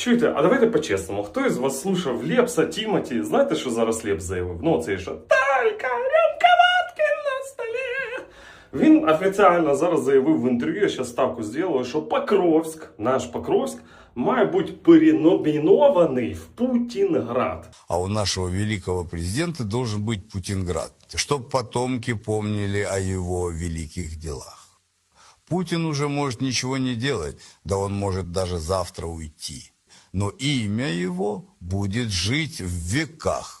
Чуєте, а давайте по-чесному. Хто із вас слушав Лепса, Тімоті? Знаєте, що зараз Лепс заявив? Ну, цей що Талька, рюмка водки на столі. Він офіційно зараз заявив в інтерв'ю, я ще ставку зробив, що Покровськ, наш Покровськ, має бути переномінований в Путінград. А у нашего великого президента должен быть Путинград, чтобы потомки помнили о его великих делах. Путин уже может ничего не делать, да он может даже завтра уйти. Но имя его будет жить в веках.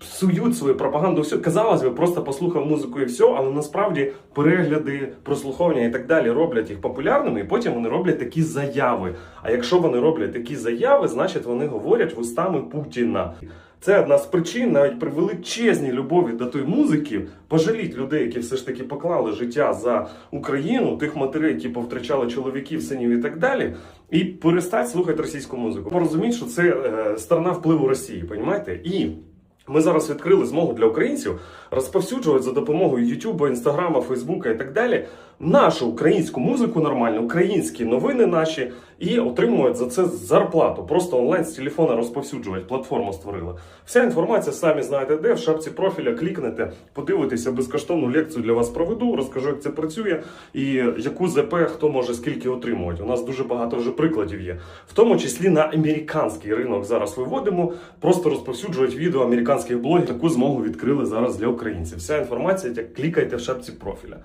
псують свою пропаганду. Все казалось би, просто послухав музику і все, але насправді перегляди, прослуховування і так далі роблять їх популярними, і потім вони роблять такі заяви. А якщо вони роблять такі заяви, значить вони говорять вустами Путіна. Це одна з причин, навіть при величезній любові до тої музики, пожаліть людей, які все ж таки поклали життя за Україну, тих матерей, які повтрачали чоловіків, синів і так далі, і перестать слухати російську музику. Порозуміть, що це е, сторона впливу Росії, понімаєте? І ми зараз відкрили змогу для українців розповсюджувати за допомогою Ютуба, Інстаграма, Фейсбука і так далі нашу українську музику нормальну, українські новини наші і отримують за це зарплату. Просто онлайн з телефона розповсюджувати. Платформу створили. Вся інформація самі знаєте, де в шапці профіля клікнете, подивитеся безкоштовну лекцію для вас проведу, розкажу, як це працює і яку ЗП хто може скільки отримувати. У нас дуже багато вже прикладів є, в тому числі на американський ринок зараз виводимо. Просто розповсюджувати відео американських блогів. Таку змогу відкрили зараз для українців. Вся інформація, як клікайте в шапці профіля.